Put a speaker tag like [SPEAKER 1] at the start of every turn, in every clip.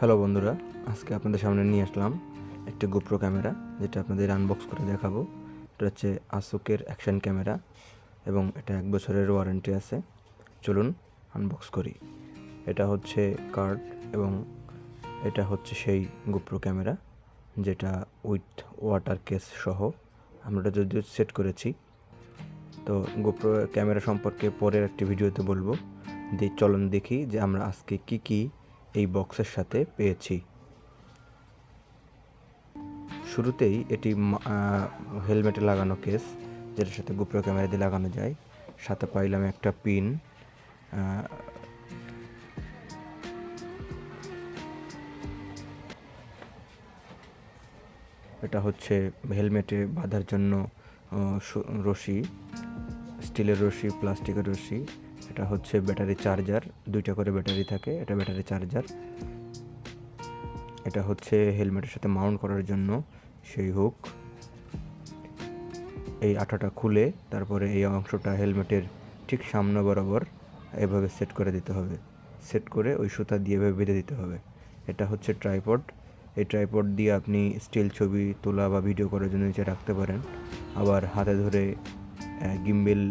[SPEAKER 1] Hello বন্ধুরা, আজকে আপনাদের সামনে নিয়ে আসলাম একটি গোপ্রো ক্যামেরা, যেটা আপনাদের আনবক্স করে দেখাবো। এটা হচ্ছে আসুকের অ্যাকশন ক্যামেরা এবং এটা এক বছরের ওয়ারেন্টি আছে। চলুন আনবক্স করি। এটা হচ্ছে কার্ড এবং এটা হচ্ছে সেই গোপ্রো ক্যামেরা, যেটা উইথ ওয়াটার কেস সহ। আমরা যদিও সেট করেছি। তো গোপ্রো ক্যামেরা সম্পর্কে পরের একটি ভিডিওতে বলব। দিয়ে চলুন দেখি যে আমরা আজকে কি কি এই বক্সের সাথে পেয়েছি। শুরুতেই এটি হেলমেটে লাগানো কেস, যেটার সাথে গোপ্রো ক্যামেরা দিয়ে লাগানো যায়। সাথে পাইলাম একটা পিন এটা হচ্ছে হেলমেটে বাঁধার জন্য রশি, স্টিলের রশি, প্লাস্টিকের রশি। এটা হচ্ছে ব্যাটারি চার্জার, দুইটা করে ব্যাটারি থাকে, এটা ব্যাটারি চার্জার। এটা হচ্ছে হেলমেটের সাথে মাউন্ট করার জন্য, সেই হুক। এই আঠাটা খুলে, তারপরে এই অংশটা হেলমেটের ঠিক সামনে বরাবর এভাবে সেট করে দিতে হবে। সেট করে ওই সুতা দিয়ে এভাবে বেঁধে দিতে হবে। এটা হচ্ছে ট্রাইপড। এই ট্রাইপড দিয়ে আপনি স্টিল ছবি তোলা বা ভিডিও করার জন্য নিচে রাখতে পারেন। আবার হাতে ধরে গিম্বেল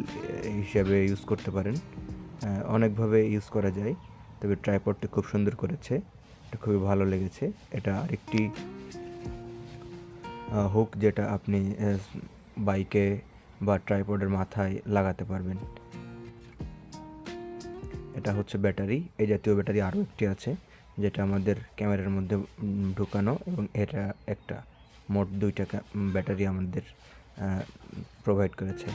[SPEAKER 1] হিসাবে ইউজ করতে পারেন। অনেকভাবে ইউজ করা যায়। তবে ট্রাইপডটি খুব সুন্দর করেছে। এটা খুবই ভালো লেগেছে। এটা আরেকটি হুক যেটা আপনি বাইকে বা ট্রাইপডের মাথায় লাগাতে পারবেন। এটা হচ্ছে ব্যাটারি। এই জাতীয় ব্যাটারি আরও একটি আছে, যেটা আমাদের ক্যামেরার মধ্যে ঢুকানো এবং এটা একটা মোট দুইটা ব্যাটারি আমাদের প্রোভাইড করেছে।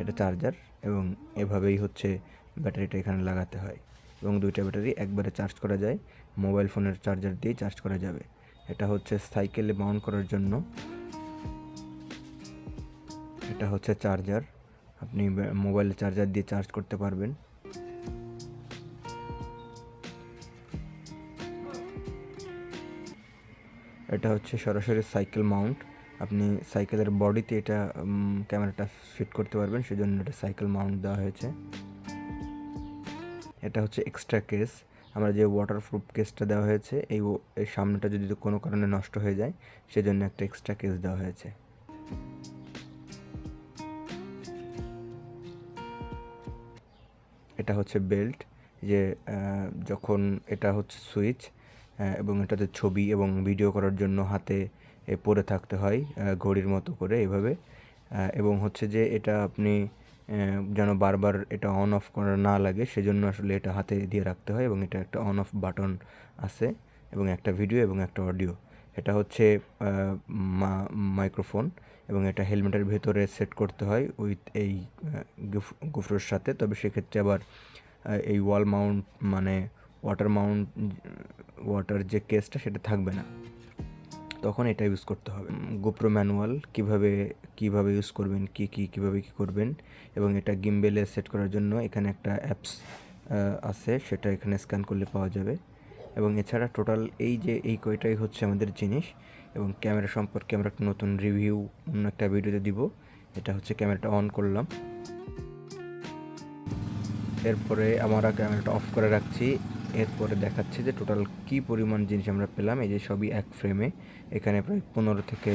[SPEAKER 1] এটা চার্জার এবং এভাবেই হচ্ছে ব্যাটারিটা এখানে লাগাতে হয়। এবং দুইটা ব্যাটারি একবারে চার্জ করা যায়, মোবাইল ফোনের চার্জার দিয়ে চার্জ করা যাবে। এটা হচ্ছে সাইকেলে মাউন্ট করার জন্য। এটা হচ্ছে চার্জার। আপনি মোবাইলে চার্জার দিয়ে চার্জ করতে পারবেন। এটা হচ্ছে সরাসরি সাইকেল মাউন্ট। আপনি সাইকেলের বডিতে এটা ক্যামেরাটা ফিট করতে পারবেন, সেজন্য এটা সাইকেল মাউন্ট দেওয়া হয়েছে। এটা হচ্ছে এক্সট্রা কেস আমরা যে ওয়াটারপ্রুফ কেসটা দেওয়া হয়েছে, এই সামনেটা যদি কোনো কারণে নষ্ট হয়ে যায়, সেজন্য একটা এক্সট্রা কেস দেওয়া হয়েছে। এটা হচ্ছে বেল্ট যে যখন এটা হচ্ছে সুইচ এবং এটাতে ছবি এবং ভিডিও করার জন্য হাতে পরে থাকতে হয় ঘড়ির মতো করে এভাবে। এবং হচ্ছে যে এটা আপনি যেন বারবার এটা অন অফ করা না লাগে, সেজন্য আসলে এটা হাতে দিয়ে রাখতে হয় এবং এটা একটা অন অফ বাটন আছে এবং একটা ভিডিও এবং একটা অডিও। এটা হচ্ছে মাইক্রোফোন এবং এটা হেলমেটের ভেতরে সেট করতে হয় উইথ এই গুফরোর সাথে। তবে সেক্ষেত্রে আবার এই ওয়াল মাউন্ট মানে ওয়াটার মাউন্ট ওয়াটার যে কেসটা সেটা থাকবে না। তখন এটা ইউজ করতে হবে। গোপ্রো ম্যানুয়াল কীভাবে কীভাবে ইউজ করবেন কি কি কীভাবে কি করবেন এবং এটা গিম্বেলে সেট করার জন্য এখানে একটা অ্যাপস আছে সেটা এখানে স্ক্যান করলে পাওয়া যাবে। এবং এছাড়া টোটাল এই যে এই কয়টাই হচ্ছে আমাদের জিনিস এবং ক্যামেরা সম্পর্কে আমরা একটা নতুন রিভিউ অন্য একটা ভিডিওতে দিব এটা হচ্ছে ক্যামেরাটা অন করলাম। এরপরে আমরা ক্যামেরাটা অফ করে রাখছি। এরপরে দেখাচ্ছে যে টোটাল কি পরিমাণ জিনিস আমরা পেলাম, এই যে সবই এক ফ্রেমে এখানে প্রায় পনেরো থেকে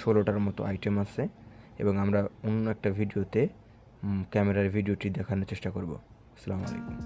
[SPEAKER 1] ষোলোটার মতো আইটেম আছে এবং আমরা অন্য একটা ভিডিওতে ক্যামেরার ভিডিওটি দেখানোর চেষ্টা করব। আসসালামু আলাইকুম।